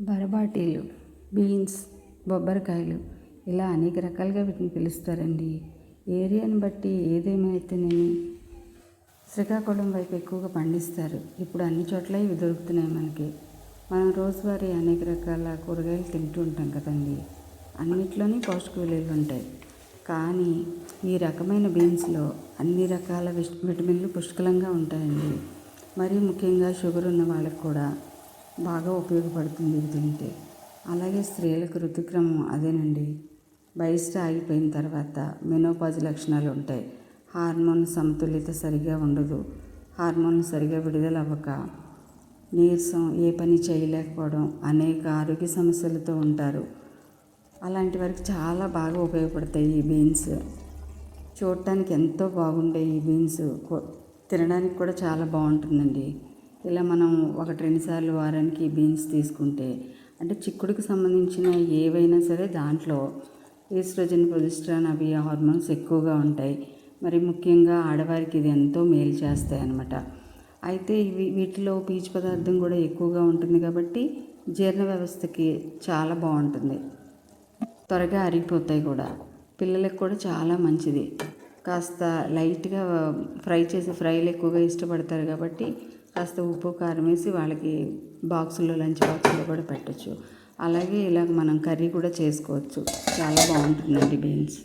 బరబాటీలు beans బొబ్బరికాయలు ఇలా అనేక రకాలుగా వీటిని పిలుస్తారండి. ఏరియాని బట్టి ఏదేమైతేనేమి శ్రీకాకుళం వైపు ఎక్కువగా పండిస్తారు. ఇప్పుడు అన్ని చోట్ల ఇవి దొరుకుతున్నాయి మనకి. మనం రోజువారీ అనేక రకాల కూరగాయలు తింటూ ఉంటాం కదండి. అన్నిట్లోని పోషక విలువలు ఉంటాయి. కానీ ఈ రకమైన బీన్స్లో అన్ని రకాల విష్ విటమిన్లు పుష్కలంగా ఉంటాయండి. మరియు ముఖ్యంగా షుగర్ ఉన్న వాళ్ళకి కూడా బాగా ఉపయోగపడుతుంది ఇవి తింటే. అలాగే స్త్రీలకు ఋతుక్రమం అదేనండి. బయస్ట ఆగిపోయిన తర్వాత మెనోపాజ్ లక్షణాలు ఉంటాయి. హార్మోన్ సమతుల్యత సరిగా ఉండదు. హార్మోన్లు సరిగా విడుదల అవ్వక నీరసం ఏ పని చేయలేకపోవడం అనేక ఆరోగ్య సమస్యలతో ఉంటారు. అలాంటి వారికి చాలా బాగా ఉపయోగపడతాయి ఈ బీన్స్. చూడటానికి ఎంతో బాగుండే ఈ బీన్స్. తినడానికి కూడా చాలా బాగుంటుందండి. ఇలా మనం ఒకటి రెండు సార్లు వారానికి బీన్స్ తీసుకుంటే అంటే చిక్కుడుకి సంబంధించిన ఏవైనా సరే దాంట్లో ఈస్ట్రోజన్ ప్రొజెస్ట్రాన్ అవి హార్మోన్స్ ఎక్కువగా ఉంటాయి. మరి ముఖ్యంగా ఆడవారికి ఇది ఎంతో మేలు చేస్తాయి అన్నమాట. అయితే ఇవి వీటిలో పీచు పదార్థం కూడా ఎక్కువగా ఉంటుంది కాబట్టి జీర్ణ వ్యవస్థకి చాలా బాగుంటుంది. త్వరగా అరిగిపోతాయి కూడా. పిల్లలకు కూడా చాలా మంచిది. కాస్త లైట్గా ఫ్రై చేసి ఫ్రైలు ఎక్కువగా ఇష్టపడతారు కాబట్టి కాస్త ఉప్పు కారం వేసి వాళ్ళకి బాక్సుల్లో లంచ్ బాక్సుల్లో కూడా పెట్టచ్చు. అలాగే ఇలాగ మనం కర్రీ కూడా చేసుకోవచ్చు. చాలా బాగుంటుందండి బీన్స్.